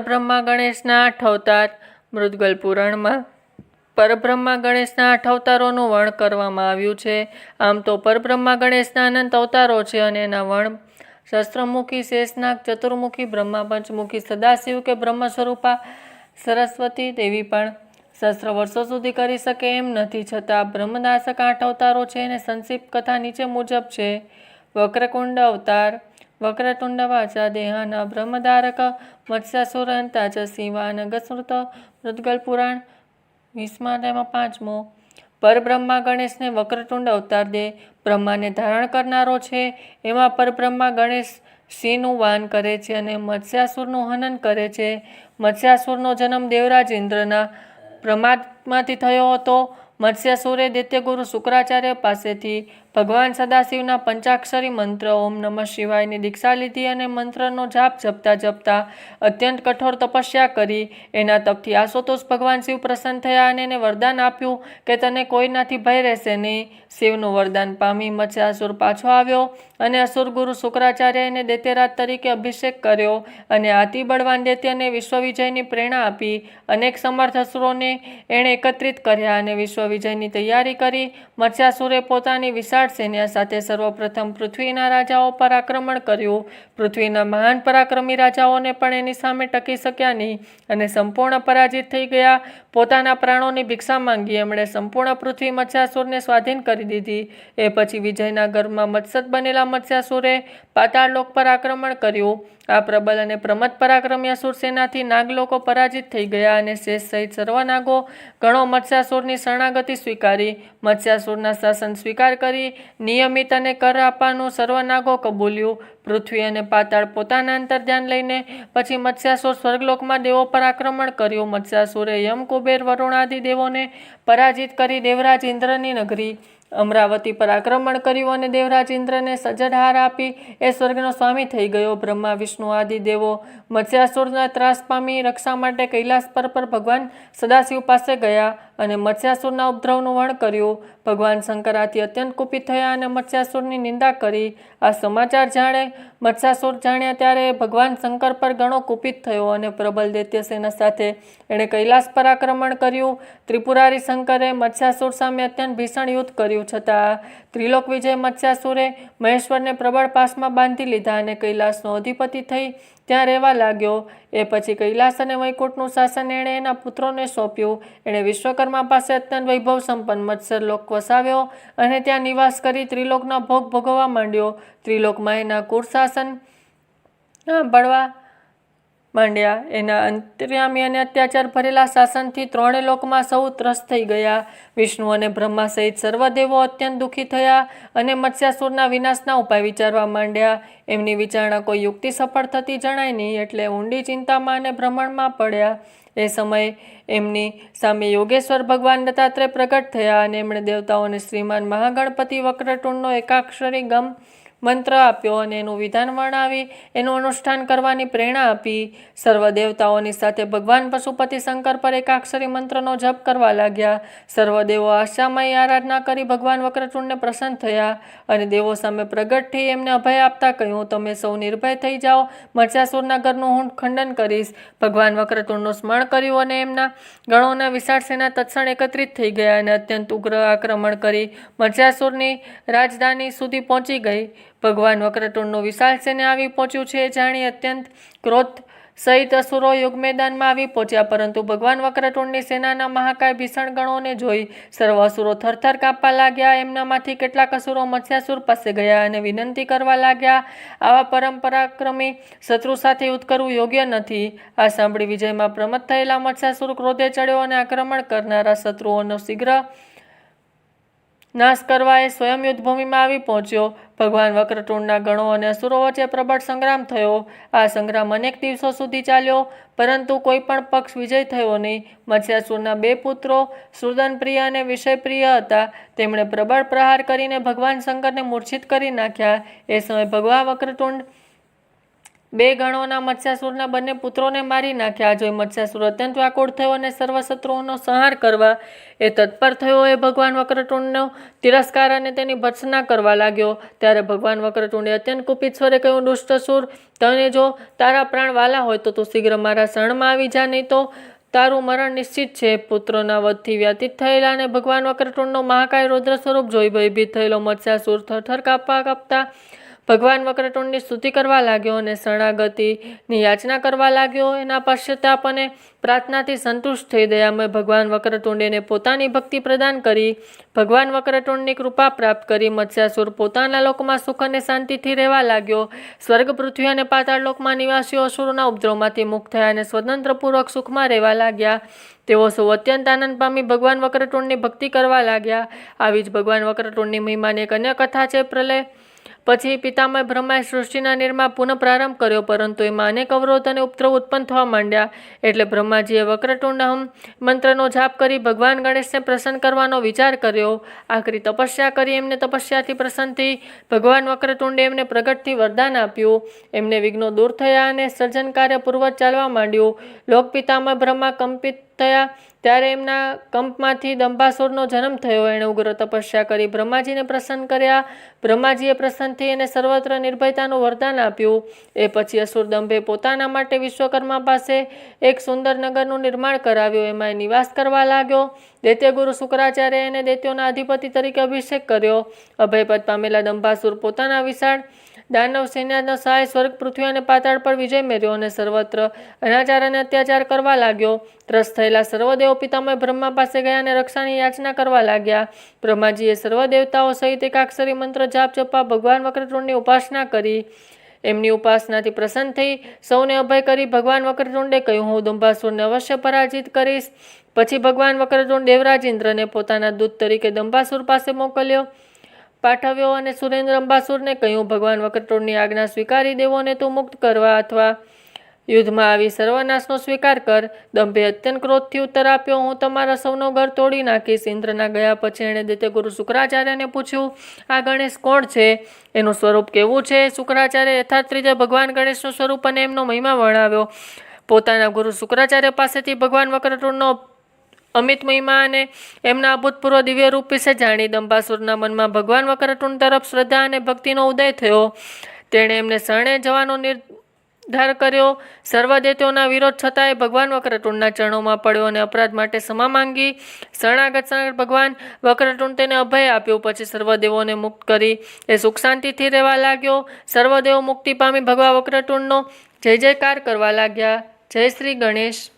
બ્રહ્મા ગણેશના આઠ અવતાર મૃદગલ પુરાણમાં. પરબ્રહ્મા ગણેશના આઠ અવતારોનું વર્ણ કરવામાં આવ્યું છે. આમ તો પરબ્રહ્મા ગણેશના અનંત અવતારો છે અને એના વર્ણ શસ્ત્રમુખી, શેષનાગ, ચતુર્મુખી, બ્રહ્મા પંચમુખી, સદાશિવ કે બ્રહ્મ સ્વરૂપા સરસ્વતી દેવી પણ શસ્ત્ર વર્ષો સુધી કરી શકે એમ નથી. છતાં બ્રહ્મદાસક આઠ અવતારો છે અને સંક્ષિપ્ત કથા નીચે મુજબ છે. વક્રકુંડ અવતાર વક્રતુંડ વાચા દેહાના બ્રહ્મધારક મત્સ્યાસુર ચ શિવાન ગસ્મૃત મૃદગલ પુરાણ વીસમા તેમાં પાંચમો પરબ્રહ્મા ગણેશને વક્રતુંડ અવતાર દે બ્રહ્માને ધારણ કરનારો છે એમાં પરબ્રહ્મા ગણેશ સિંહનું વાન કરે છે અને મત્સ્યાસુરનું હનન કરે છે. મત્સ્યાસુરનો જન્મ દેવરાજ ઇન્દ્રના પ્રમાદમાંથી થયો હતો. મત્સ્યાસુરે દૈત્યગુરુ શુક્રાચાર્ય પાસેથી ભગવાન સદાશિવના પંચાક્ષરી મંત્ર, ઓમ નમઃ શિવાયની દીક્ષા લીધી અને મંત્રનો જાપ જપતા જપતા અત્યંત કઠોર તપસ્યા કરી. એના તપથી આસોતોષ ભગવાન શિવ પ્રસન્ન થયા અને એને વરદાન આપ્યું કે તને કોઈનાથી ભય રહેશે નહીં. શિવનું વરદાન પામી મત્સ્યાસુર પાછો આવ્યો અને અસુર ગુરુ શુક્રાચાર્ય એને દૈત્યરાજ તરીકે અભિષેક કર્યો અને આતિ બળવાન દૈત્યને વિશ્વવિજયની પ્રેરણા આપી. અનેક સમર્થ અસુરોને એણે એકત્રિત કર્યા અને વિશ્વવિજયની તૈયારી કરી. મત્સ્યાસુરે પોતાની વિશાળ સૈન્ય સાથે સર્વપ્રથમ પૃથ્વીના રાજાઓ પર આક્રમણ કર્યું. પૃથ્વીના મહાન પરાક્રમી રાજાઓને પણ એની સામે ટકી શક્યા નહીં અને સંપૂર્ણ પરાજિત થઈ ગયા. પોતાના પ્રાણોની ભિક્ષા માંગી એમણે સંપૂર્ણ પૃથ્વી મત્સ્યાસુરને સ્વાધીન કરી દીધી. એ પછી વિજયના ગર્ભમાં મત્સદ બનેલા મત્સ્યાસુરે પાતાળ લોક પર આક્રમણ કર્યું. આ પ્રબલ અને પ્રમદ પરાક્રમી અસુર સેનાથી નાગલોકો પરાજિત થઈ ગયા અને શેષ સહિત સર્વનાગો ઘણો મત્સ્યાસુરની શરણાગતિ સ્વીકારી. મત્સ્યાસુરના શાસન સ્વીકાર કરી નિયમિત અને કર આપવાનું સર્વનાગો કબૂલ્યું. પૃથ્વી અને પાતાળ પોતાના અંતર ધ્યાન લઈને પછી મત્સ્યાસુર સ્વર્ગલોકમાં દેવો પર આક્રમણ કર્યું. મત્સ્યાસુરે યમ કુબેર વરુણાદિ દેવોને પરાજિત કરી દેવરાજ ઇન્દ્રની નગરી અમરાવતી પર આક્રમણ કર્યું અને દેવરાજ ઇન્દ્રને સજ્જડહાર આપી એ સ્વર્ગનો સ્વામી થઈ ગયો. બ્રહ્મા, વિષ્ણુ આદિ દેવો મત્સ્યાસુરના ત્રાસ પામી રક્ષા માટે કૈલાસ પર પર ભગવાન સદાશિવ પાસે ગયા. અને મત્સ્યાસુરના ઉપદ્રવનું વર્ણ કર્યું. ભગવાન શંકરાથી અત્યંત કુપિત થયા અને મત્સ્યાસુરની નિંદા કરી. આ સમાચાર જાણે મત્સ્યાસુર જાણ્યા ત્યારે ભગવાન શંકર પર ઘણો કુપિત થયો અને પ્રબલ દૈત્યસેના સાથે એણે કૈલાસ પર આક્રમણ કર્યું. ત્રિપુરારી શંકરે મત્સ્યાસુર સામે અત્યંત ભીષણ યુદ્ધ કર્યું છતાં ત્રિલોક વિજય મત્સ્યાસુરે મહેશ્વરને પ્રબળ પાસમાં બાંધી લીધા અને કૈલાસનો અધિપતિ થઈ ત્યાં રહેવા લાગ્યો. એ પછી કૈલાસ અને વૈકુંઠનું શાસન એણે એના પુત્રોને સોંપ્યું. એણે વિશ્વકર્મા પાસે અત્યંત વૈભવ સંપન્ન મત્સર લોક વસાવ્યો અને ત્યાં નિવાસ કરી ત્રિલોકના ભોગ ભોગવવા માંડ્યો. ત્રિલોકમાં એના કુરશાસન બળવા માંડ્યા. એના અંતર્યામી અને અત્યાચાર ભરેલા શાસનથી ત્રણે લોકમાં સૌ ત્રસ્ત થઈ ગયા. વિષ્ણુ અને બ્રહ્મા સહિત સર્વદેવો અત્યંત દુઃખી થયા અને મત્સ્યાસુરના વિનાશના ઉપાય વિચારવા માંડ્યા. એમની વિચારણા કોઈ યુક્તિ સફળ થતી જણાય નહીં, એટલે ઊંડી ચિંતામાં અને ભ્રમણમાં પડ્યા. એ સમયે એમની સામે યોગેશ્વર ભગવાન દત્તાત્રેય પ્રગટ થયા અને એમણે દેવતાઓને શ્રીમાન મહાગણપતિ વક્રટુંડનો એકાક્ષરી ગમ મંત્ર આપ્યો અને એનું વિધાન વર્ણાવી, એનું અનુષ્ઠાન કરવાની પ્રેરણા આપી. સર્વ દેવતાઓની સાથે ભગવાન પશુપતિ શંકર પર એકાક્ષરી મંત્રનો જપ કરવા લાગ્યા. સર્વ દેવો આશામય આરાધના કરી ભગવાન વક્રતુંડને પ્રસન્ન થયા અને દેવો સામે પ્રગટ થઈ એમને અભય આપતા કહ્યું, તમે સૌ નિર્ભય થઈ જાઓ. મરચાસુરના ઘરનું હું ખંડન કરીશ. ભગવાન વક્રતુંડનું સ્મરણ કર્યું અને એમના ગણોના વિશાળ સેના તત્ક્ષણ એકત્રિત થઈ ગયા અને અત્યંત ઉગ્ર આક્રમણ કરી. મરચાસુરની રાજધાની સુધી પહોંચી ગઈ. ભગવાન વક્રતુંડનું વિશાળ સેને આવી પહોંચ્યું છે, જાણી અત્યંત ક્રોધ સહિત અસુરો યુગ મેદાનમાં આવી પહોંચ્યા, પરંતુ ભગવાન વક્રતુંડની સેનાના મહાકાય ભીષણ ગણોને જોઈ સર્વ અસુરો થરથર કાપવા લાગ્યા, એમનામાંથી કેટલાક અસુરો મત્સ્યાસુર પાસે ગયા અને વિનંતી કરવા લાગ્યા, આવા પરંપરાક્રમી શત્રુ સાથે યુદ્ધ કરવું યોગ્ય નથી. આ સાંભળી વિજયમાં પ્રમત થયેલા મત્સ્યાસુર ક્રોધે ચડ્યો અને આક્રમણ કરનારા શત્રુઓનો શીઘ્ર નાશ કરવા એ સ્વયં યુદ્ધભૂમિમાં આવી પહોંચ્યો. ભગવાન વક્રતુંડના ગણો અને અસુરો વચ્ચે પ્રબળ સંગ્રામ થયો. આ સંગ્રામ અનેક દિવસો સુધી ચાલ્યો, પરંતુ કોઈ પણ પક્ષ વિજય થયો નહીં. મત્સ્યાસુરના બે પુત્રો સુદનપ્રિય અને વિષયપ્રિય હતા. તેમણે પ્રબળ પ્રહાર કરીને ભગવાન શંકરને મૂર્છિત કરી નાખ્યા. એ સમયે ભગવાન વક્રતુંડ બે ગણોના મત્સ્યાસુરના બંને પુત્રોને મારી નાખ્યા. જોઈ મત્સ્યાસુર અત્યંત વ્યાકુળ થયો અને સર્વશત્રુઓનો સંહાર કરવા એ તત્પર થયો. એ ભગવાન વક્રતુંડનો તિરસ્કાર અને તેની ભત્સના કરવા લાગ્યો. ત્યારે ભગવાન વક્રતુંડે અત્યંત કુપિત સ્વરે કહ્યું દુષ્ટસુર તને જો તારા પ્રાણ વાલા હોય તો તું શીઘ્ર મારા શરણમાં આવી જા, નહીં તો તારું મરણ નિશ્ચિત છે. પુત્રોના વધથી વ્યતીત થયેલા અને ભગવાન વક્રતુંડનો મહાકાય રૌદ્ર સ્વરૂપ જોઈ ભયભીત થયેલો મત્સ્યાસુર થરથર કાપવા કાપતા ભગવાન વક્રતુંડની સ્તુતિ કરવા લાગ્યો અને શરણાગતિની યાચના કરવા લાગ્યો. એના પશ્ચાતાપ અને પ્રાર્થનાથી સંતુષ્ટ થઈ દયામય ભગવાન વક્રતુંડીને પોતાની ભક્તિ પ્રદાન કરી. ભગવાન વક્રતુંડની કૃપા પ્રાપ્ત કરી. મત્સ્યાસુર પોતાના લોકમાં સુખ અને શાંતિથી રહેવા લાગ્યો. સ્વર્ગ, પૃથ્વી અને પાતાળ લોકમાં નિવાસીઓ અસુરોના ઉપદ્રવમાંથી મુક્ત થયા અને સ્વતંત્રપૂર્વક સુખમાં રહેવા લાગ્યા. તેઓ સૌ અત્યંત આનંદ પામી ભગવાન વક્રતુંડની ભક્તિ કરવા લાગ્યા. આવી જ ભગવાન વક્રતુંડની મહિમાની એક અન્ય કથા છે પ્રલય પછી પિતામહ બ્રહ્માએ સૃષ્ટિના નિર્માણ પુનઃ પ્રારંભ કર્યો, પરંતુ એમાં અનેક અવરોધ અને ઉપદ્રવ ઉત્પન્ન થવા માંડ્યા. એટલે બ્રહ્માજીએ વક્રતુંડ હમ મંત્રનો જાપ કરી ભગવાન ગણેશને પ્રસન્ન કરવાનો વિચાર કર્યો. આખરી તપસ્યા કરી એમને તપસ્યાથી પ્રસન્ન થઈ ભગવાન વક્રતુંડે એમને પ્રગટથી વરદાન આપ્યું. એમને વિઘ્નો દૂર થયા અને સર્જન કાર્ય પૂર્વક ચાલવા માંડ્યું. લોકપિતામાં બ્રહ્મા કંપિત થયા ત્યારે એમના કંપમાંથી દંભાસુરનો જન્મ થયો. એણે ઉગ્ર તપસ્યા કરી બ્રહ્માજીને પ્રસન્ન કર્યા. બ્રહ્માજીએ પ્રસન્ન થઈ એને સર્વત્ર નિર્ભયતાનું વરદાન આપ્યું. એ પછી અસુર દંભે પોતાના માટે વિશ્વકર્મા પાસે એક સુંદર નગરનું નિર્માણ કરાવ્યું. એમાં એ નિવાસ કરવા લાગ્યો. દૈત્ય ગુરુ શુક્રાચાર્ય એને દૈત્યોના અધિપતિ તરીકે અભિષેક કર્યો. અભયપદ પામેલા દંભાસુર પોતાના વિશાળ દાનવ સૈન્યનો સહાય સ્વર્ગ પૃથ્વી અને પાતાળ પર વિજય મેળવ્યો અને સર્વત્ર અનાચાર અને અત્યાચાર કરવા લાગ્યો. ત્રસ્ત થયેલા સર્વદેવ પિતામય બ્રહ્મા પાસે ગયા અને રક્ષાની યાચના કરવા લાગ્યા. બ્રહ્માજીએ સર્વ દેવતાઓ સહિત એકાક્ષરી મંત્ર જાપ જપવા ભગવાન વક્રતુંડની ઉપાસના કરી. એમની ઉપાસનાથી પ્રસન્ન થઈ સૌને અભય કરી ભગવાન વક્રતુંડે કહ્યું, હું દંભાસુરને અવશ્ય પરાજિત કરીશ. પછી ભગવાન વક્રતુંડ દેવરાજ ઇન્દ્રને પોતાના દૂત તરીકે દંભાસુર પાસે મોકલ્યો. પાઠવ્યો અને સુરેન્દ્ર અંબાસુરને કહ્યું, ભગવાન વક્રતુંડની આજ્ઞા સ્વીકારી દેવોને તું મુક્ત કરવા અથવા યુદ્ધમાં આવી સર્વનાશનો સ્વીકાર કર. દંભે અત્યંત ક્રોધથી ઉત્તર આપ્યો, હું તમારા સૌનો ઘર તોડી નાખીશ. ઇન્દ્રના ગયા પછી એણે દેતે ગુરુ શુક્રાચાર્યને પૂછ્યું, આ ગણેશ કોણ છે? એનું સ્વરૂપ કેવું છે? શુક્રાચાર્ય યથાર્થ રીતે ભગવાન ગણેશનું સ્વરૂપ અને એમનો મહિમા વર્ણવ્યો. પોતાના ગુરુ શુક્રાચાર્ય પાસેથી ભગવાન વક્રતુંડનો અમિત મહિમા અને એમના અભૂતપૂર્વ દિવ્ય રૂપ વિશે જાણી દંબાસુરના મનમાં ભગવાન વક્રતુંડ તરફ શ્રદ્ધા અને ભક્તિનો ઉદય થયો. તેણે એમને શરણે જવાનો નિર્ધાર કર્યો. સર્વ વિરોધ છતાંય ભગવાન વક્રતુંડના ચરણોમાં પડ્યો અને અપરાધ માટે ક્ષમા માંગી. શરણાગત શરણાગત ભગવાન વક્રતુંડ તેને અભય આપ્યો. પછી સર્વદેવોને મુક્ત કરી એ સુખ શાંતિથી રહેવા લાગ્યો. સર્વદેવો મુક્તિ પામી ભગવા વક્રતુંડનો જય જયકાર કરવા લાગ્યા. જય શ્રી ગણેશ.